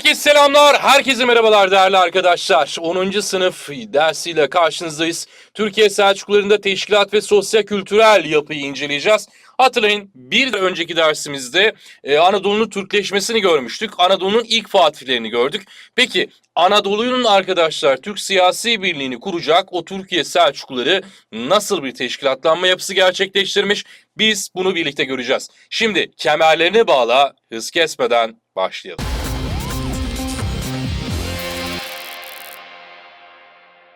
Herkese selamlar, herkese merhabalar değerli arkadaşlar. 10. sınıf dersiyle karşınızdayız. Türkiye Selçuklularında teşkilat ve sosyo kültürel yapıyı inceleyeceğiz. Hatırlayın bir önceki dersimizde e, Anadolu'nun Türkleşmesini görmüştük. Anadolu'nun ilk fatihlerini gördük. Peki Anadolu'nun arkadaşlar Türk siyasi birliğini kuracak o Türkiye Selçukluları nasıl bir teşkilatlanma yapısı gerçekleştirmiş? Biz bunu birlikte göreceğiz. Şimdi kemerlerini bağla, hız kesmeden başlayalım.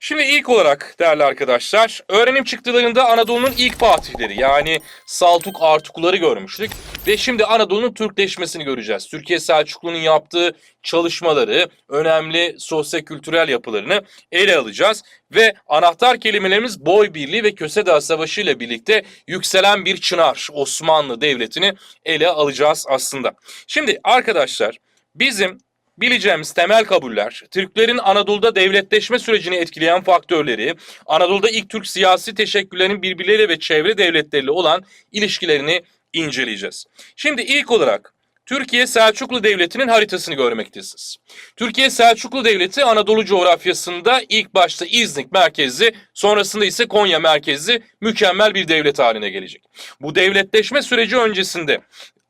Şimdi ilk olarak değerli arkadaşlar, öğrenim çıktılarında Anadolu'nun ilk fatihleri yani Saltuk Artukluları görmüştük. Ve şimdi Anadolu'nun Türkleşmesini göreceğiz. Türkiye Selçuklu'nun yaptığı çalışmaları, önemli sosyo-kültürel yapılarını ele alacağız. Ve anahtar kelimelerimiz boy birliği ve Köse Savaşı ile birlikte yükselen bir çınar Osmanlı Devleti'ni ele alacağız aslında. Şimdi arkadaşlar bizim Bileceğimiz temel kabuller, Türklerin Anadolu'da devletleşme sürecini etkileyen faktörleri, Anadolu'da ilk Türk siyasi teşekküllerinin birbirleriyle ve çevre devletleriyle olan ilişkilerini inceleyeceğiz. Şimdi ilk olarak Türkiye Selçuklu Devleti'nin haritasını görmektesiniz. Türkiye Selçuklu Devleti Anadolu coğrafyasında ilk başta İznik merkezli, sonrasında ise Konya merkezli mükemmel bir devlet haline gelecek. Bu devletleşme süreci öncesinde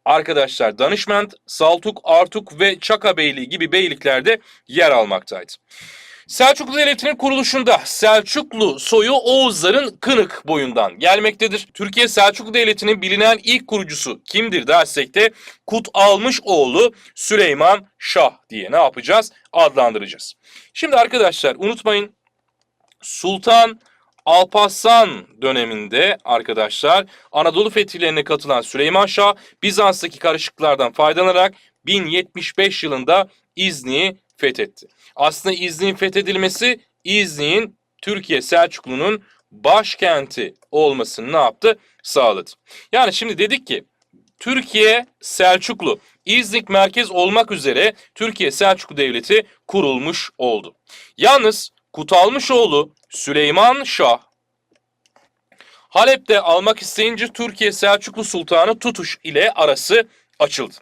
arkadaşlar Danışment, Saltuk, Artuk ve Çaka Beyliği gibi beyliklerde yer almaktaydı. Selçuklu Devleti'nin kuruluşunda Selçuklu soyu Oğuzların Kınık boyundan gelmektedir. Türkiye Selçuklu Devleti'nin bilinen ilk kurucusu kimdir dersek de Kut Almış oğlu Süleyman Şah diye ne yapacağız? Adlandıracağız. Şimdi arkadaşlar unutmayın Sultan Alparslan döneminde arkadaşlar Anadolu fetihlerine katılan Süleyman Şah Bizans'taki karışıklıklardan faydalanarak 1075 yılında İznik'i fethetti. Aslında İznik'in fethedilmesi İznik'in Türkiye Selçuklu'nun başkenti olmasını ne yaptı? Sağladı. Yani şimdi dedik ki Türkiye Selçuklu İznik merkez olmak üzere Türkiye Selçuklu Devleti kurulmuş oldu. Yalnız Kutalmışoğlu Süleyman Şah Halep'te almak isteyince Türkiye Selçuklu Sultanı Tutuş ile arası açıldı.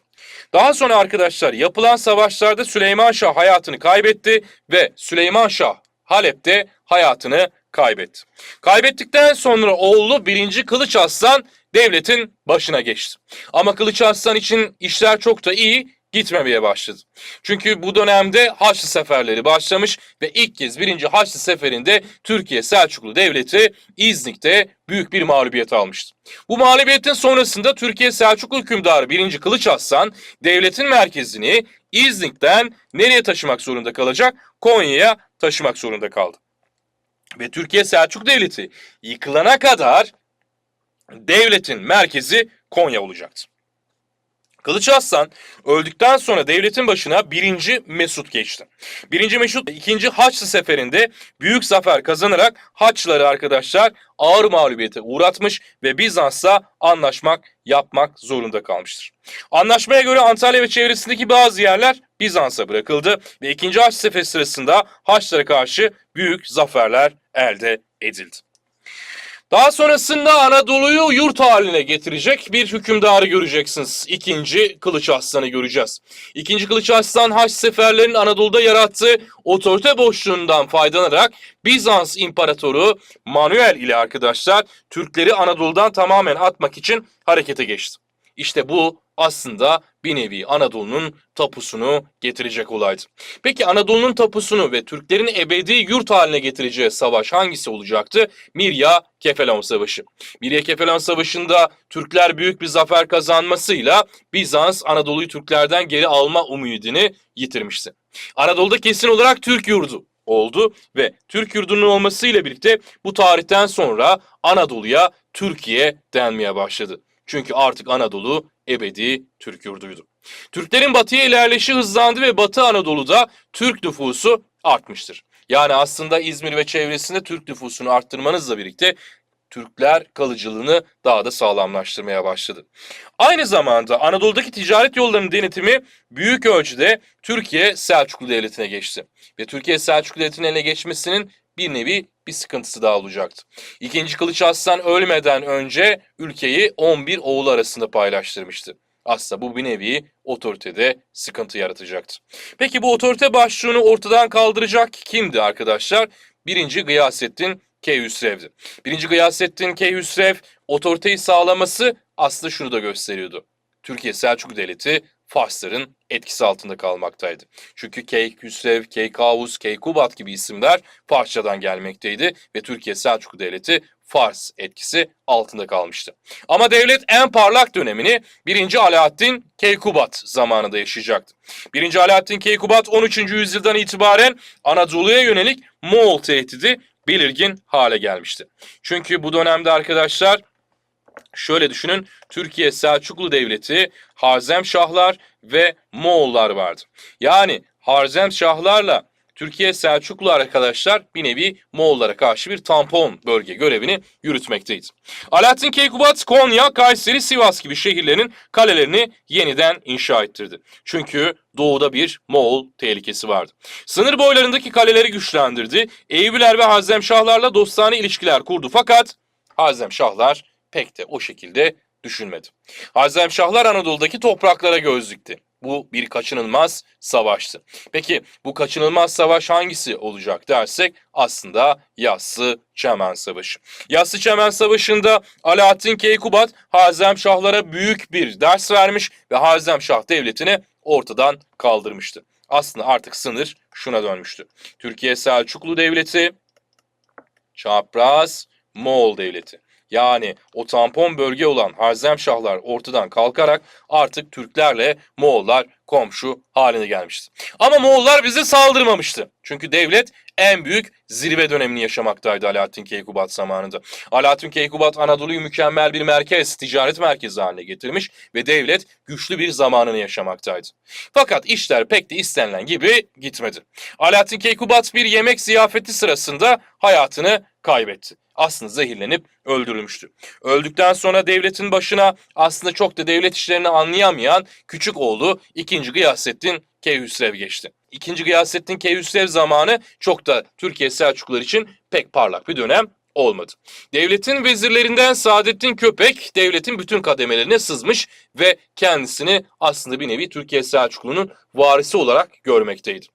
Daha sonra arkadaşlar yapılan savaşlarda Süleyman Şah hayatını kaybetti ve Süleyman Şah Halep'te hayatını kaybetti. Kaybettikten sonra oğlu 1. Kılıç Aslan devletin başına geçti. Ama Kılıç Aslan için işler çok da iyi gitmemeye başladı. Çünkü bu dönemde Haçlı seferleri başlamış ve ilk kez birinci Haçlı seferinde Türkiye Selçuklu Devleti İznik'te büyük bir mağlubiyet almıştı. Bu mağlubiyetin sonrasında Türkiye Selçuklu hükümdarı 1. Kılıç Aslan devletin merkezini İznik'ten nereye taşımak zorunda kalacak? Konya'ya taşımak zorunda kaldı. Ve Türkiye Selçuklu Devleti yıkılana kadar devletin merkezi Konya olacaktı. Kılıç Aslan öldükten sonra devletin başına 1. Mesut geçti. 1. Mesut 2. Haçlı seferinde büyük zafer kazanarak Haçlıları arkadaşlar ağır mağlubiyete uğratmış ve Bizans'la anlaşmak yapmak zorunda kalmıştır. Anlaşmaya göre Antalya ve çevresindeki bazı yerler Bizans'a bırakıldı ve 2. Haçlı seferi sırasında Haçlılara karşı büyük zaferler elde edildi. Daha sonrasında Anadolu'yu yurt haline getirecek bir hükümdarı göreceksiniz. İkinci Kılıç Arslan'ı göreceğiz. İkinci Kılıç Arslan Haç seferlerin Anadolu'da yarattığı otorite boşluğundan faydalanarak Bizans İmparatoru Manuel ile arkadaşlar Türkleri Anadolu'dan tamamen atmak için harekete geçti. İşte bu aslında bir nevi Anadolu'nun tapusunu getirecek olaydı. Peki Anadolu'nun tapusunu ve Türklerin ebedi yurt haline getireceği savaş hangisi olacaktı? Mirya Kefelon Savaşı. Mirya Kefelon Savaşı'nda Türkler büyük bir zafer kazanmasıyla Bizans Anadolu'yu Türklerden geri alma umudunu yitirmişti. Anadolu'da kesin olarak Türk yurdu oldu ve Türk yurdunun olmasıyla birlikte bu tarihten sonra Anadolu'ya Türkiye denmeye başladı. Çünkü artık Anadolu ebedi Türk yurduydu. Türklerin batıya ilerleyişi hızlandı ve Batı Anadolu'da Türk nüfusu artmıştır. Yani aslında İzmir ve çevresinde Türk nüfusunu arttırmanızla birlikte Türkler kalıcılığını daha da sağlamlaştırmaya başladı. Aynı zamanda Anadolu'daki ticaret yollarının denetimi büyük ölçüde Türkiye Selçuklu Devleti'ne geçti. Ve Türkiye Selçuklu Devleti'nin eline geçmesinin bir nevi bir sıkıntısı daha olacaktı. İkinci Kılıç Arslan ölmeden önce ülkeyi 11 oğlu arasında paylaştırmıştı. aslında bu bir nevi otoritede sıkıntı yaratacaktı. Peki bu otorite başlığını ortadan kaldıracak kimdi arkadaşlar? Birinci Gıyasettin Keyhüsrev'di. Birinci Gıyasettin Keyhüsrev otoriteyi sağlaması aslında şunu da gösteriyordu. Türkiye Selçuklu Devleti Farsların etkisi altında kalmaktaydı. Çünkü Keyhüsrev, Keykavus, Keykubat gibi isimler Farsçadan gelmekteydi ve Türkiye Selçuklu Devleti Fars etkisi altında kalmıştı. Ama devlet en parlak dönemini 1. Alaaddin Keykubat zamanında yaşayacaktı. 1. Alaaddin Keykubat 13. yüzyıldan itibaren Anadolu'ya yönelik Moğol tehdidi belirgin hale gelmişti. Çünkü bu dönemde arkadaşlar şöyle düşünün Türkiye Selçuklu Devleti, Harzemşahlar ve Moğollar vardı. Yani Harzemşahlarla Türkiye Selçuklu arkadaşlar bir nevi Moğollara karşı bir tampon bölge görevini yürütmekteydi. Alaaddin Keykubat, Konya, Kayseri, Sivas gibi şehirlerin kalelerini yeniden inşa ettirdi. Çünkü doğuda bir Moğol tehlikesi vardı. Sınır boylarındaki kaleleri güçlendirdi. Eyüpler ve Hazemşahlarla dostane ilişkiler kurdu fakat Hazemşahlar pek de o şekilde düşünmedi. Hazemşahlar Anadolu'daki topraklara göz dikti. Bu bir kaçınılmaz savaştı. Peki bu kaçınılmaz savaş hangisi olacak dersek aslında Yassı Çemen Savaşı. Yassı Çemen Savaşı'nda Alaaddin Keykubat Hazemşahlara büyük bir ders vermiş ve Hazemşah devletini ortadan kaldırmıştı. Aslında artık sınır şuna dönmüştü. Türkiye Selçuklu Devleti, çapraz Moğol Devleti. Yani o tampon bölge olan Harzemşahlar ortadan kalkarak artık Türklerle Moğollar komşu haline gelmişti. Ama Moğollar bize saldırmamıştı. Çünkü devlet en büyük zirve dönemini yaşamaktaydı Alaaddin Keykubat zamanında. Alaaddin Keykubat Anadolu'yu mükemmel bir merkez, ticaret merkezi haline getirmiş ve devlet güçlü bir zamanını yaşamaktaydı. Fakat işler pek de istenilen gibi gitmedi. Alaaddin Keykubat bir yemek ziyafeti sırasında hayatını kaybetti. Aslında zehirlenip öldürülmüştü. Öldükten sonra devletin başına aslında çok da devlet işlerini anlayamayan küçük oğlu 2. Gıyasettin Keyhüsrev geçti. 2. Gıyasettin Keyhüsrev zamanı çok da Türkiye Selçuklular için pek parlak bir dönem olmadı. Devletin vezirlerinden Saadettin Köpek devletin bütün kademelerine sızmış ve kendisini aslında bir nevi Türkiye Selçuklu'nun varisi olarak görmekteydi.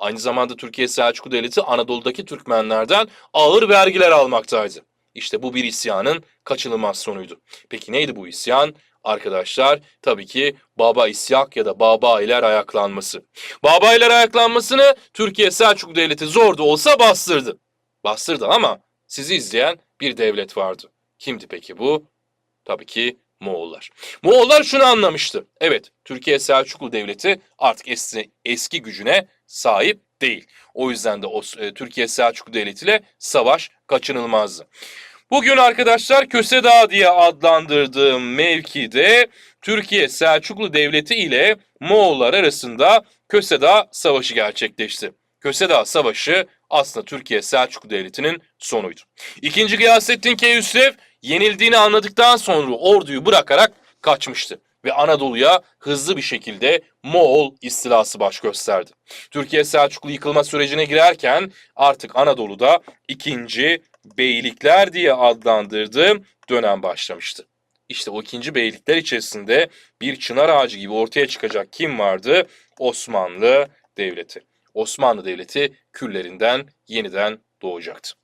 Aynı zamanda Türkiye Selçuklu Devleti Anadolu'daki Türkmenlerden ağır vergiler almaktaydı. İşte bu bir isyanın kaçınılmaz sonuydu. Peki neydi bu isyan? Arkadaşlar tabii ki Baba İsyak ya da Babailer ayaklanması. Babailer ayaklanmasını Türkiye Selçuklu Devleti zor da olsa bastırdı. Bastırdı ama sizi izleyen bir devlet vardı. Kimdi peki bu? Tabii ki Moğollar. Moğollar şunu anlamıştı. Evet, Türkiye Selçuklu Devleti artık eski, eski gücüne sahip değil. O yüzden de o, e, Türkiye Selçuklu Devleti ile savaş kaçınılmazdı. Bugün arkadaşlar Köse Dağı diye adlandırdığım mevkide Türkiye Selçuklu Devleti ile Moğollar arasında Köse Dağı Savaşı gerçekleşti. Köse Dağı Savaşı aslında Türkiye Selçuklu Devleti'nin sonuydu. İkinci Gıyasettin Keyhüsrev yenildiğini anladıktan sonra orduyu bırakarak kaçmıştı ve Anadolu'ya hızlı bir şekilde Moğol istilası baş gösterdi. Türkiye Selçuklu yıkılma sürecine girerken artık Anadolu'da ikinci beylikler diye adlandırdığım dönem başlamıştı. İşte o ikinci beylikler içerisinde bir çınar ağacı gibi ortaya çıkacak kim vardı? Osmanlı Devleti. Osmanlı Devleti küllerinden yeniden doğacaktı.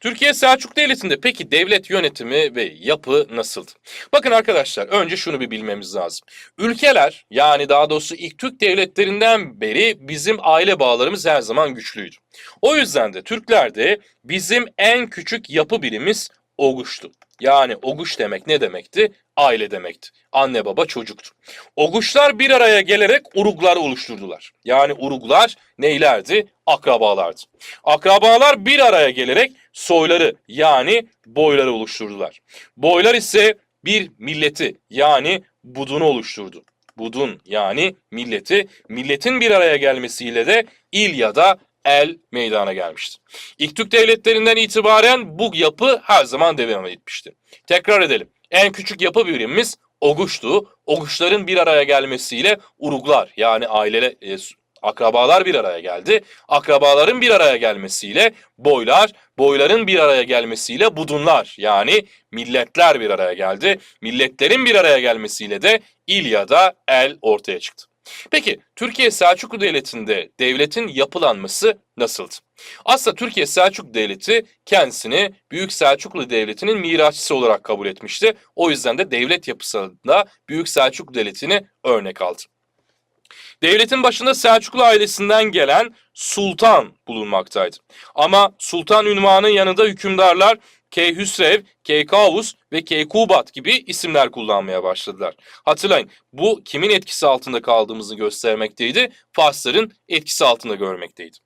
Türkiye Selçuk Devleti'nde peki devlet yönetimi ve yapı nasıldı? Bakın arkadaşlar önce şunu bir bilmemiz lazım. Ülkeler yani daha doğrusu ilk Türk devletlerinden beri bizim aile bağlarımız her zaman güçlüydü. O yüzden de Türklerde bizim en küçük yapı birimiz Oguş'tu. Yani Oguş demek ne demekti? Aile demekti. Anne baba çocuktu. Oguşlar bir araya gelerek uruglar oluşturdular. Yani uruglar neylerdi? Akrabalardı. Akrabalar bir araya gelerek soyları yani boyları oluşturdular. Boylar ise bir milleti yani budunu oluşturdu. Budun yani milleti, milletin bir araya gelmesiyle de il ya da el meydana gelmişti. İlk Türk devletlerinden itibaren bu yapı her zaman devam etmişti. Tekrar edelim. En küçük yapı birimimiz Oguş'tu. Oguşların bir araya gelmesiyle Uruglar yani aile, e, Akrabalar bir araya geldi. Akrabaların bir araya gelmesiyle boylar, boyların bir araya gelmesiyle budunlar yani milletler bir araya geldi. Milletlerin bir araya gelmesiyle de il ya da el ortaya çıktı. Peki Türkiye Selçuklu Devleti'nde devletin yapılanması nasıldı? Aslında Türkiye Selçuklu Devleti kendisini Büyük Selçuklu Devleti'nin mirasçısı olarak kabul etmişti. O yüzden de devlet yapısında Büyük Selçuklu Devleti'ni örnek aldı. Devletin başında Selçuklu ailesinden gelen sultan bulunmaktaydı. Ama sultan ünvanının yanında hükümdarlar Keyhüsrev, Keykavus ve Keykubat gibi isimler kullanmaya başladılar. Hatırlayın bu kimin etkisi altında kaldığımızı göstermekteydi. Farsların etkisi altında görmekteydi.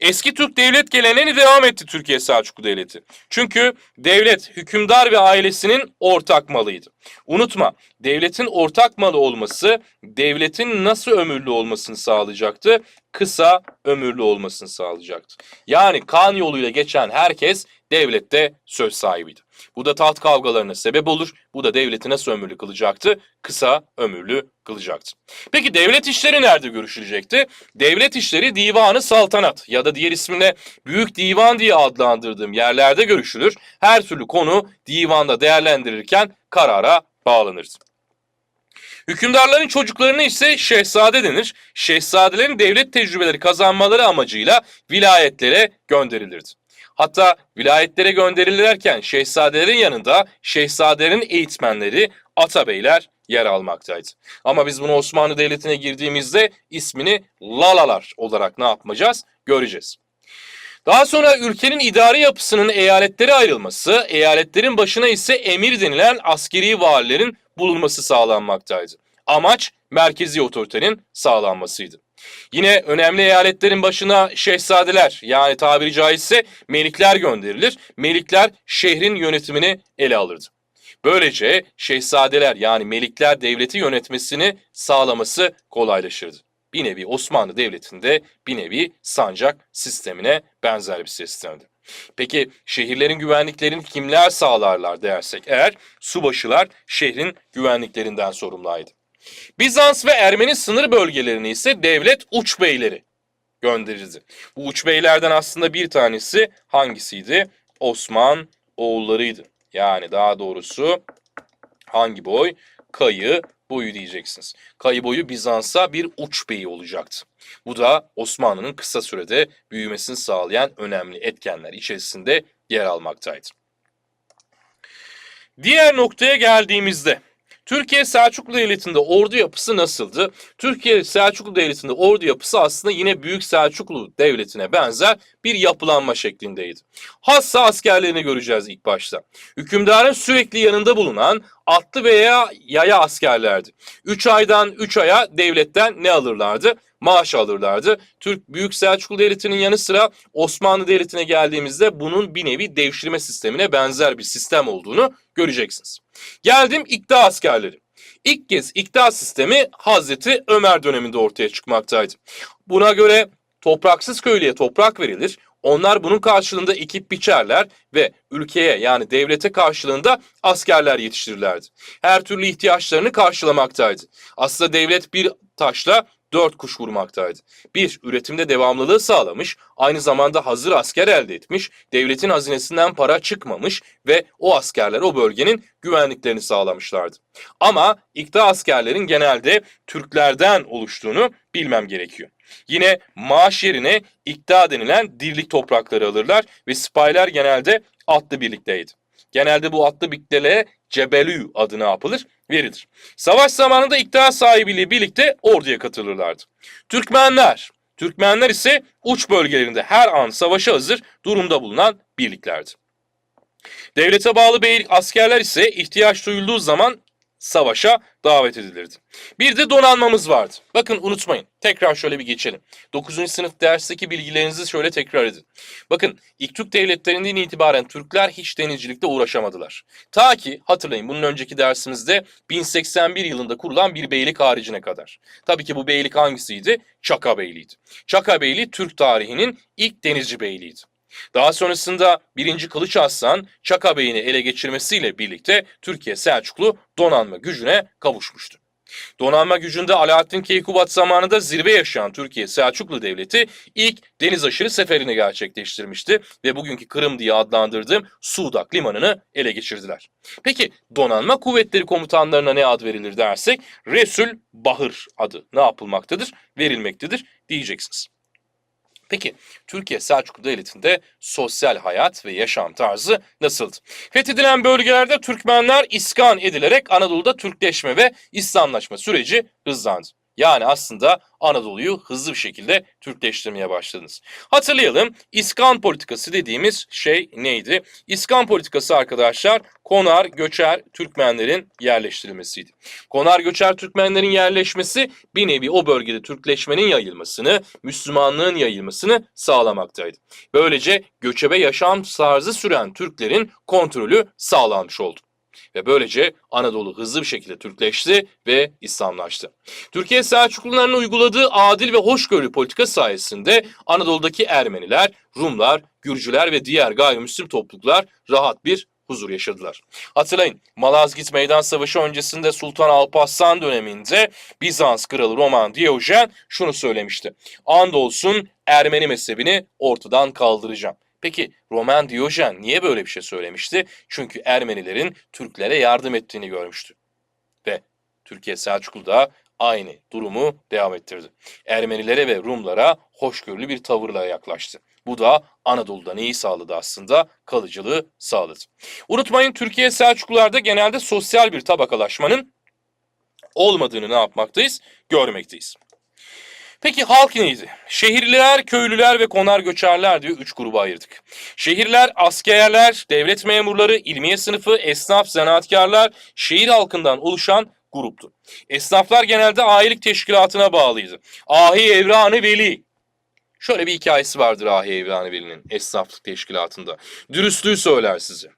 Eski Türk devlet geleneğini devam etti Türkiye Selçuklu Devleti. Çünkü devlet, hükümdar ve ailesinin ortak malıydı. Unutma, devletin ortak malı olması devletin nasıl ömürlü olmasını sağlayacaktı? Kısa ömürlü olmasını sağlayacaktı. Yani kan yoluyla geçen herkes devlette söz sahibiydi. Bu da taht kavgalarına sebep olur. Bu da devleti nasıl ömürlü kılacaktı? Kısa ömürlü kılacaktı. Peki devlet işleri nerede görüşülecekti? Devlet işleri divanı saltanat ya da diğer ismine büyük divan diye adlandırdığım yerlerde görüşülür. Her türlü konu divanda değerlendirirken karara bağlanırdı. Hükümdarların çocuklarına ise şehzade denir. Şehzadelerin devlet tecrübeleri kazanmaları amacıyla vilayetlere gönderilirdi. Hatta vilayetlere gönderilirken şehzadelerin yanında şehzadelerin eğitmenleri atabeyler yer almaktaydı. Ama biz bunu Osmanlı Devleti'ne girdiğimizde ismini Lalalar olarak ne yapmayacağız? Göreceğiz. Daha sonra ülkenin idari yapısının eyaletlere ayrılması, eyaletlerin başına ise emir denilen askeri valilerin bulunması sağlanmaktaydı. Amaç merkezi otoritenin sağlanmasıydı. Yine önemli eyaletlerin başına şehzadeler yani tabiri caizse melikler gönderilir. Melikler şehrin yönetimini ele alırdı. Böylece şehzadeler yani melikler devleti yönetmesini sağlaması kolaylaşırdı. Bir nevi Osmanlı Devleti'nde bir nevi sancak sistemine benzer bir sistemdi. Peki şehirlerin güvenliklerini kimler sağlarlar dersek eğer subaşılar şehrin güvenliklerinden sorumluydu. Bizans ve Ermeni sınır bölgelerini ise devlet uç beyleri gönderirdi. Bu uç beylerden aslında bir tanesi hangisiydi? Osman oğullarıydı. Yani daha doğrusu hangi boy? Kayı boyu diyeceksiniz. Kayı boyu Bizans'a bir uç beyi olacaktı. Bu da Osmanlı'nın kısa sürede büyümesini sağlayan önemli etkenler içerisinde yer almaktaydı. Diğer noktaya geldiğimizde Türkiye Selçuklu Devleti'nde ordu yapısı nasıldı? Türkiye Selçuklu Devleti'nde ordu yapısı aslında yine Büyük Selçuklu Devleti'ne benzer bir yapılanma şeklindeydi. Hassa askerlerini göreceğiz ilk başta. Hükümdarın sürekli yanında bulunan atlı veya yaya askerlerdi. 3 aydan 3 aya devletten ne alırlardı? Maaş alırlardı. Türk Büyük Selçuklu Devleti'nin yanı sıra Osmanlı Devleti'ne geldiğimizde bunun bir nevi devşirme sistemine benzer bir sistem olduğunu göreceksiniz. Geldim ikta askerleri. İlk kez ikta sistemi Hazreti Ömer döneminde ortaya çıkmaktaydı. Buna göre topraksız köylüye toprak verilir. Onlar bunun karşılığında ekip biçerler ve ülkeye yani devlete karşılığında askerler yetiştirirlerdi. Her türlü ihtiyaçlarını karşılamaktaydı. Aslında devlet bir taşla dört kuş vurmaktaydı. Bir, üretimde devamlılığı sağlamış, aynı zamanda hazır asker elde etmiş, devletin hazinesinden para çıkmamış ve o askerler o bölgenin güvenliklerini sağlamışlardı. Ama ikta askerlerin genelde Türklerden oluştuğunu bilmem gerekiyor. Yine maaş yerine ikta denilen dirlik toprakları alırlar ve sipahiler genelde atlı birlikteydi. Genelde bu atlı birliklere Cebelü adı ne yapılır? Verilir. Savaş zamanında iktidar sahibiyle birlikte orduya katılırlardı. Türkmenler, Türkmenler ise uç bölgelerinde her an savaşa hazır durumda bulunan birliklerdi. Devlete bağlı beylik askerler ise ihtiyaç duyulduğu zaman savaşa davet edilirdi. Bir de donanmamız vardı. Bakın unutmayın. Tekrar şöyle bir geçelim. 9. sınıf dersteki bilgilerinizi şöyle tekrar edin. Bakın ilk Türk devletlerinden itibaren Türkler hiç denizcilikle uğraşamadılar. Ta ki hatırlayın bunun önceki dersimizde 1081 yılında kurulan bir beylik haricine kadar. Tabii ki bu beylik hangisiydi? Çaka Beyliği'ydi. Çaka Beyliği Türk tarihinin ilk denizci beyliğiydi. Daha sonrasında 1. Kılıç Arslan Çaka Bey'ini ele geçirmesiyle birlikte Türkiye Selçuklu donanma gücüne kavuşmuştu. Donanma gücünde Alaaddin Keykubat zamanında zirve yaşayan Türkiye Selçuklu Devleti ilk deniz aşırı seferini gerçekleştirmişti ve bugünkü Kırım diye adlandırdığım Sudak limanını ele geçirdiler. Peki donanma kuvvetleri komutanlarına ne ad verilir dersek Resul Bahır adı ne yapılmaktadır? Verilmektedir diyeceksiniz. Peki Türkiye Selçuklu Devleti'nde sosyal hayat ve yaşam tarzı nasıldı? Fethedilen bölgelerde Türkmenler iskan edilerek Anadolu'da Türkleşme ve İslamlaşma süreci hızlandı. Yani aslında Anadolu'yu hızlı bir şekilde Türkleştirmeye başladınız. Hatırlayalım İskan politikası dediğimiz şey neydi? İskan politikası arkadaşlar konar göçer Türkmenlerin yerleştirilmesiydi. Konar göçer Türkmenlerin yerleşmesi bir nevi o bölgede Türkleşmenin yayılmasını, Müslümanlığın yayılmasını sağlamaktaydı. Böylece göçebe yaşam tarzı süren Türklerin kontrolü sağlanmış oldu. Ve böylece Anadolu hızlı bir şekilde Türkleşti ve İslamlaştı. Türkiye Selçukluların uyguladığı adil ve hoşgörülü politika sayesinde Anadolu'daki Ermeniler, Rumlar, Gürcüler ve diğer gayrimüslim topluluklar rahat bir huzur yaşadılar. Hatırlayın Malazgirt Meydan Savaşı öncesinde Sultan Alparslan döneminde Bizans kralı Roman Diyojen şunu söylemişti. Andolsun Ermeni mezhebini ortadan kaldıracağım. Peki Roman Diyojen niye böyle bir şey söylemişti? Çünkü Ermenilerin Türklere yardım ettiğini görmüştü. Ve Türkiye Selçuklu da aynı durumu devam ettirdi. Ermenilere ve Rumlara hoşgörülü bir tavırla yaklaştı. Bu da Anadolu'da neyi sağladı aslında? Kalıcılığı sağladı. Unutmayın Türkiye Selçuklularda genelde sosyal bir tabakalaşmanın olmadığını ne yapmaktayız? Görmekteyiz. Peki halk neydi? Şehirliler, köylüler ve konar göçerler diye üç gruba ayırdık. Şehirler, askerler, devlet memurları, ilmiye sınıfı, esnaf, zanaatkarlar, şehir halkından oluşan gruptu. Esnaflar genelde ailelik teşkilatına bağlıydı. Ahi Evranı Veli. Şöyle bir hikayesi vardır Ahi Evranı Veli'nin esnaflık teşkilatında. Dürüstlüğü söyler size.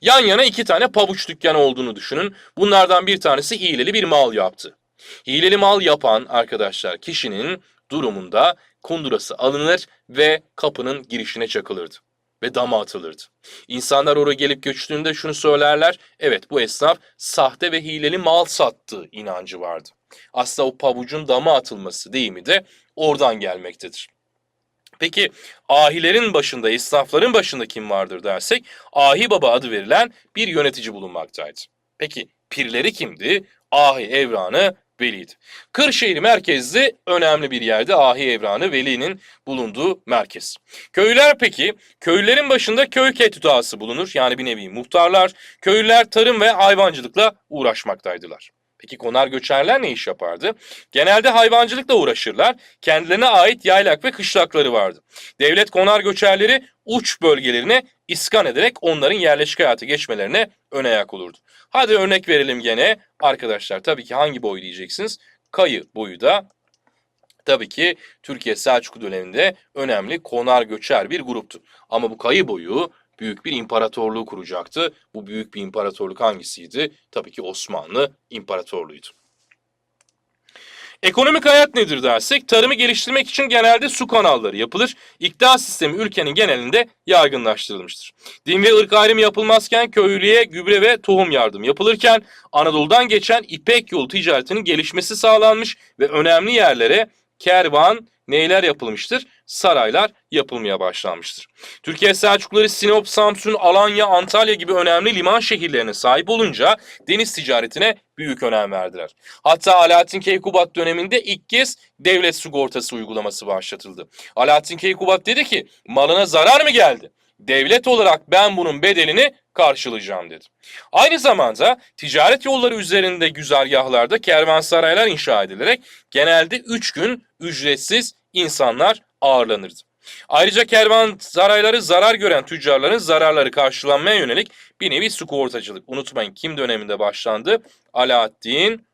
Yan yana iki tane pabuç dükkanı olduğunu düşünün. Bunlardan bir tanesi hileli bir mal yaptı. Hileli mal yapan arkadaşlar kişinin durumunda kundurası alınır ve kapının girişine çakılırdı ve dama atılırdı. İnsanlar oraya gelip göçtüğünde şunu söylerler. Evet bu esnaf sahte ve hileli mal sattığı inancı vardı. Aslında o pabucun dama atılması deyimi de oradan gelmektedir. Peki ahilerin başında, esnafların başında kim vardır dersek Ahi Baba adı verilen bir yönetici bulunmaktaydı. Peki pirleri kimdi? Ahi Evranı Veli'ydi. Kırşehir merkezli önemli bir yerde Ahi Evranı Veli'nin bulunduğu merkez. Köylüler peki, köylülerin başında köy ketüdası bulunur. Yani bir nevi muhtarlar. Köylüler tarım ve hayvancılıkla uğraşmaktaydılar. Peki konar göçerler ne iş yapardı? Genelde hayvancılıkla uğraşırlar. Kendilerine ait yaylak ve kışlakları vardı. Devlet konar göçerleri uç bölgelerine iskan ederek onların yerleşik hayatı geçmelerine ön ayak olurdu. Hadi örnek verelim gene. Arkadaşlar tabii ki hangi boy diyeceksiniz? Kayı boyu da tabii ki Türkiye Selçuklu döneminde önemli konar göçer bir gruptu. Ama bu kayı boyu büyük bir imparatorluğu kuracaktı. Bu büyük bir imparatorluk hangisiydi? Tabii ki Osmanlı İmparatorluğu'ydu. Ekonomik hayat nedir dersek tarımı geliştirmek için genelde su kanalları yapılır. İktidar sistemi ülkenin genelinde yaygınlaştırılmıştır. Din ve ırk ayrımı yapılmazken köylüye gübre ve tohum yardım yapılırken Anadolu'dan geçen İpek yolu ticaretinin gelişmesi sağlanmış ve önemli yerlere kervan, neyler yapılmıştır? Saraylar yapılmaya başlanmıştır. Türkiye Selçukluları Sinop, Samsun, Alanya, Antalya gibi önemli liman şehirlerine sahip olunca deniz ticaretine büyük önem verdiler. Hatta Alaaddin Keykubat döneminde ilk kez devlet sigortası uygulaması başlatıldı. Alaaddin Keykubat dedi ki malına zarar mı geldi? Devlet olarak ben bunun bedelini karşılayacağım dedi. Aynı zamanda ticaret yolları üzerinde güzergahlarda kervansaraylar inşa edilerek genelde 3 gün ücretsiz insanlar ağırlanırdı. Ayrıca kervansarayları zarar gören tüccarların zararları karşılanmaya yönelik bir nevi sigortacılık. Unutmayın kim döneminde başlandı? Alaaddin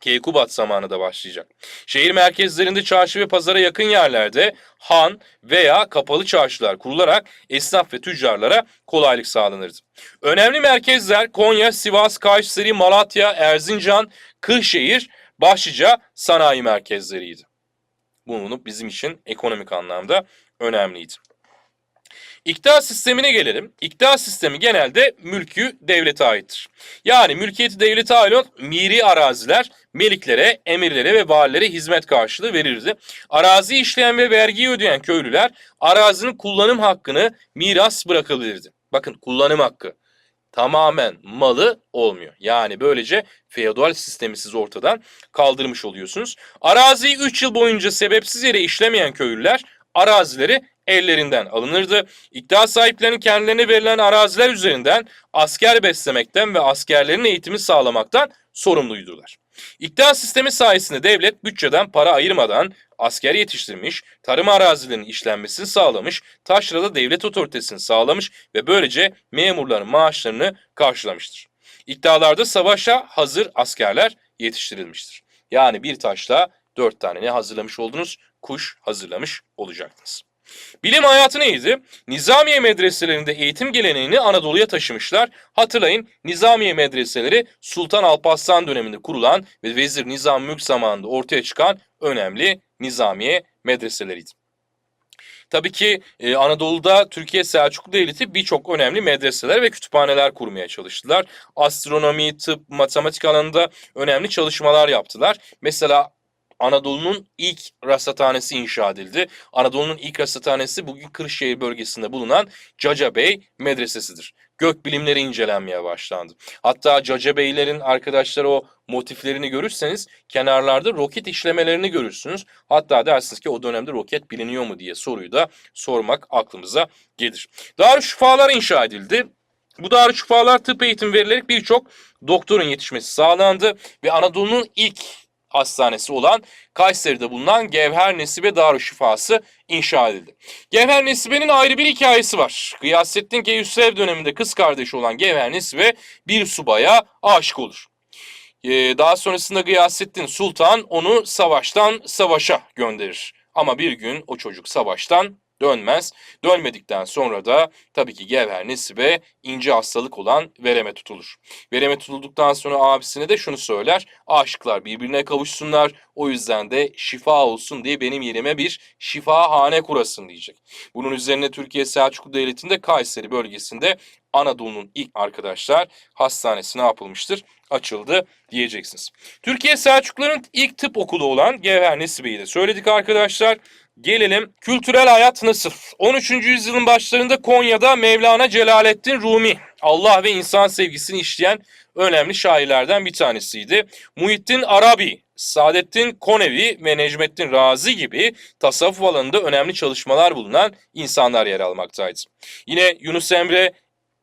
Keykubat zamanı da başlayacak. Şehir merkezlerinde çarşı ve pazara yakın yerlerde han veya kapalı çarşılar kurularak esnaf ve tüccarlara kolaylık sağlanırdı. Önemli merkezler Konya, Sivas, Kayseri, Malatya, Erzincan, Kırşehir başlıca sanayi merkezleriydi. Bunu bizim için ekonomik anlamda önemliydi. İktidar sistemine gelelim. İktidar sistemi genelde mülkü devlete aittir. Yani mülkiyeti devlete ait olan miri araziler meliklere, emirlere ve valilere hizmet karşılığı verirdi. Arazi işleyen ve vergi ödeyen köylüler arazinin kullanım hakkını miras bırakabilirdi. Bakın kullanım hakkı tamamen malı olmuyor. Yani böylece feodal sistemi siz ortadan kaldırmış oluyorsunuz. Araziyi 3 yıl boyunca sebepsiz yere işlemeyen köylüler arazileri ellerinden alınırdı. İktidar sahiplerinin kendilerine verilen araziler üzerinden asker beslemekten ve askerlerin eğitimi sağlamaktan sorumluydular. İktidar sistemi sayesinde devlet bütçeden para ayırmadan asker yetiştirmiş, tarım arazilerinin işlenmesini sağlamış, taşrada devlet otoritesini sağlamış ve böylece memurların maaşlarını karşılamıştır. İddialarda savaşa hazır askerler yetiştirilmiştir. Yani bir taşla dört tane ne hazırlamış oldunuz? Kuş hazırlamış olacaktınız. Bilim hayatı neydi? Nizamiye medreselerinde eğitim geleneğini Anadolu'ya taşımışlar. Hatırlayın Nizamiye medreseleri Sultan Alparslan döneminde kurulan ve Vezir Nizam Mülk zamanında ortaya çıkan önemli Nizamiye medreseleriydi. Tabii ki e, Anadolu'da Türkiye Selçuklu Devleti birçok önemli medreseler ve kütüphaneler kurmaya çalıştılar. Astronomi, tıp, matematik alanında önemli çalışmalar yaptılar. Mesela Anadolu'nun ilk rasathanesi inşa edildi. Anadolu'nun ilk rasathanesi bugün Kırşehir bölgesinde bulunan Caca Bey Medresesi'dir. Gök bilimleri incelenmeye başlandı. Hatta Caca Beylerin arkadaşlar o motiflerini görürseniz kenarlarda roket işlemelerini görürsünüz. Hatta dersiniz ki o dönemde roket biliniyor mu diye soruyu da sormak aklımıza gelir. Darüşşafalar inşa edildi. Bu darüşşafalar tıp eğitim verilerek birçok doktorun yetişmesi sağlandı ve Anadolu'nun ilk hastanesi olan Kayseri'de bulunan Gevher Nesibe Darüşşifası inşa edildi. Gevher Nesibe'nin ayrı bir hikayesi var. Gıyasettin Keyhüsrev döneminde kız kardeşi olan Gevher Nesibe bir subaya aşık olur. Ee, daha sonrasında Gıyasettin Sultan onu savaştan savaşa gönderir. Ama bir gün o çocuk savaştan dönmez. Dönmedikten sonra da tabii ki Gevher Nesibe ince hastalık olan vereme tutulur. Vereme tutulduktan sonra abisine de şunu söyler. Aşıklar birbirine kavuşsunlar. O yüzden de şifa olsun diye benim yerime bir şifahane kurasın diyecek. Bunun üzerine Türkiye Selçuklu Devleti'nde Kayseri bölgesinde Anadolu'nun ilk arkadaşlar hastanesi ne yapılmıştır? Açıldı diyeceksiniz. Türkiye Selçukluların ilk tıp okulu olan Gevher Nesibe'yi de söyledik arkadaşlar. Gelelim kültürel hayat nasıl? 13. yüzyılın başlarında Konya'da Mevlana Celaleddin Rumi Allah ve insan sevgisini işleyen önemli şairlerden bir tanesiydi. Muhittin Arabi, Saadettin Konevi ve Necmettin Razi gibi tasavvuf alanında önemli çalışmalar bulunan insanlar yer almaktaydı. Yine Yunus Emre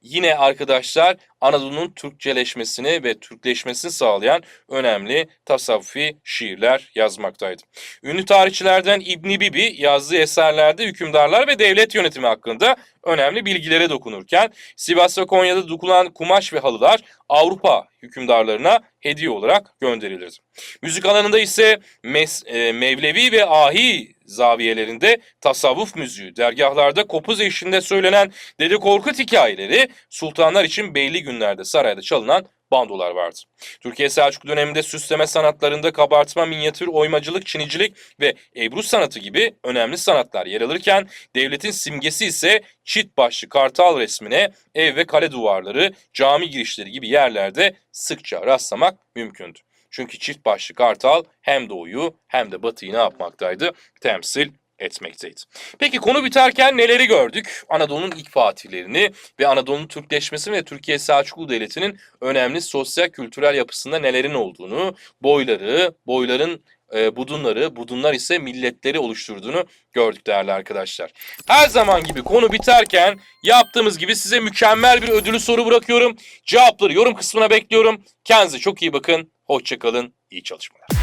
yine arkadaşlar Anadolu'nun Türkçeleşmesini ve Türkleşmesini sağlayan önemli tasavvufi şiirler yazmaktaydı. Ünlü tarihçilerden İbni Bibi yazdığı eserlerde hükümdarlar ve devlet yönetimi hakkında önemli bilgilere dokunurken Sivas ve Konya'da dokunan kumaş ve halılar Avrupa hükümdarlarına hediye olarak gönderilirdi. Müzik alanında ise mes, e, Mevlevi ve Ahi zaviyelerinde tasavvuf müziği, dergahlarda kopuz eşliğinde söylenen Dede Korkut hikayeleri sultanlar için belli günlerde sarayda çalınan bandolar vardı. Türkiye Selçuklu döneminde süsleme sanatlarında kabartma, minyatür, oymacılık, çinicilik ve ebru sanatı gibi önemli sanatlar yer alırken devletin simgesi ise çit başlı kartal resmine ev ve kale duvarları, cami girişleri gibi yerlerde sıkça rastlamak mümkündü. Çünkü çift başlı kartal hem doğuyu hem de batıyı ne yapmaktaydı? Temsil etmekteydi. Peki konu biterken neleri gördük? Anadolu'nun ilk fatihlerini ve Anadolu'nun Türkleşmesi ve Türkiye Selçuklu Devleti'nin önemli sosyal kültürel yapısında nelerin olduğunu, boyları, boyların e, budunları, budunlar ise milletleri oluşturduğunu gördük değerli arkadaşlar. Her zaman gibi konu biterken yaptığımız gibi size mükemmel bir ödülü soru bırakıyorum. Cevapları yorum kısmına bekliyorum. Kendinize çok iyi bakın. Hoşçakalın. İyi çalışmalar.